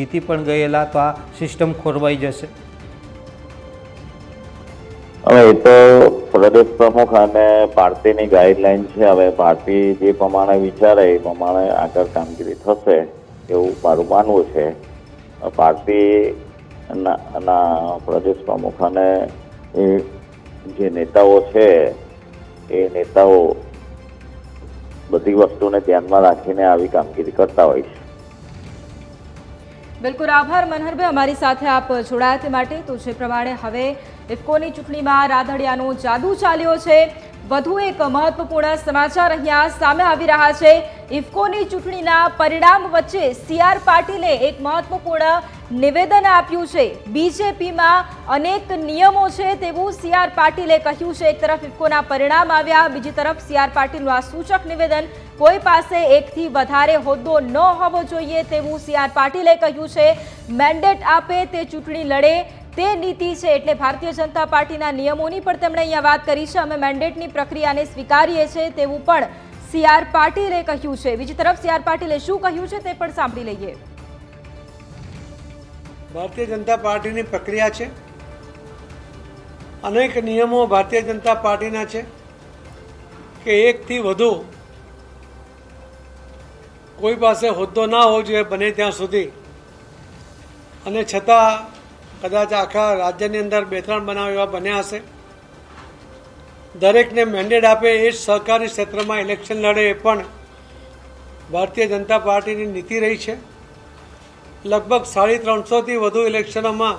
જીતી પણ ગયેલા તો આ સિસ્ટમ ખોરવાઈ જશે. હવે એ તો પ્રદેશ પ્રમુખ અને પાર્ટીની ગાઈડલાઈન છે. હવે પાર્ટી જે પ્રમાણે વિચારે એ પ્રમાણે આગળ કામગીરી થશે એવું મારું માનવું છે. પાર્ટી ના ના પ્રદેશ પ્રમુખ અને જે નેતાઓ છે, એ નેતાઓ બધી વસ્તુને ધ્યાનમાં રાખીને આવી કામગીરી કરતા હોય છે. બિલકુલ આભાર, મનહરભાઈ. અમારી સાથે આપ જોડાયા તે માટે તો જે પ્રમાણે હવે ઇફકોની ચૂંટણીમાં રાધડિયાનો જાદુ ચાલ્યો છે. વધુ એક મહત્વપૂર્ણ સમાચાર અહીંયા સામે આવી રહ્યા છે. ઇફકોની ચૂંટણીના પરિણામ વચ્ચે સીઆર પાટીલે એક મહત્વપૂર્ણ નિવેદન આપ્યું છે. બીજેપીમાં અનેક નિયમો છે તેવું સીઆર પાટીલે કહ્યું છે. એક તરફ ઇફકોના પરિણામ આવ્યા, બીજી તરફ સીઆર પાટીલનું આ સૂચક નિવેદન. કોઈ પાસે એકથી વધારે હોદ્દો ન હોવો જોઈએ તેવું સીઆર પાટીલે કહ્યું છે. મેન્ડેટ આપે, તે ચૂંટણી લડે, તે નીતિ છે એટલે ભારતીય જનતા પાર્ટીના નિયમોની પણ તેમણે અહીંયા વાત કરી છે. અમે મેન્ડેટની પ્રક્રિયાને સ્વીકારીએ છીએ તેવું પણ સીઆર પાટીલે કહ્યું છે. બીજી તરફ સીઆર પાટીલે શું કહ્યું છે તે પણ સાંભળી લઈએ. ભારતીય જનતા પાર્ટીની પ્રક્રિયા છે. અનેક નિયમો ભારતીય જનતા પાર્ટીના છે કે એકથી વધુ કોઈ પાસે હોદ્દો ના હોવો જોઈએ, બને ત્યાં સુધી. અને છતાં કદાચ આખા રાજ્યની અંદર બે ત્રણ બનાવ એવા બન્યા હશે. દરેકને મેન્ડેટ આપે એ જ સહકારી ક્ષેત્રમાં ઇલેક્શન લડે એ પણ ભારતીય જનતા પાર્ટીની નીતિ રહી છે. લગભગ સાડી ત્રણસોથી વધુ ઇલેક્શનોમાં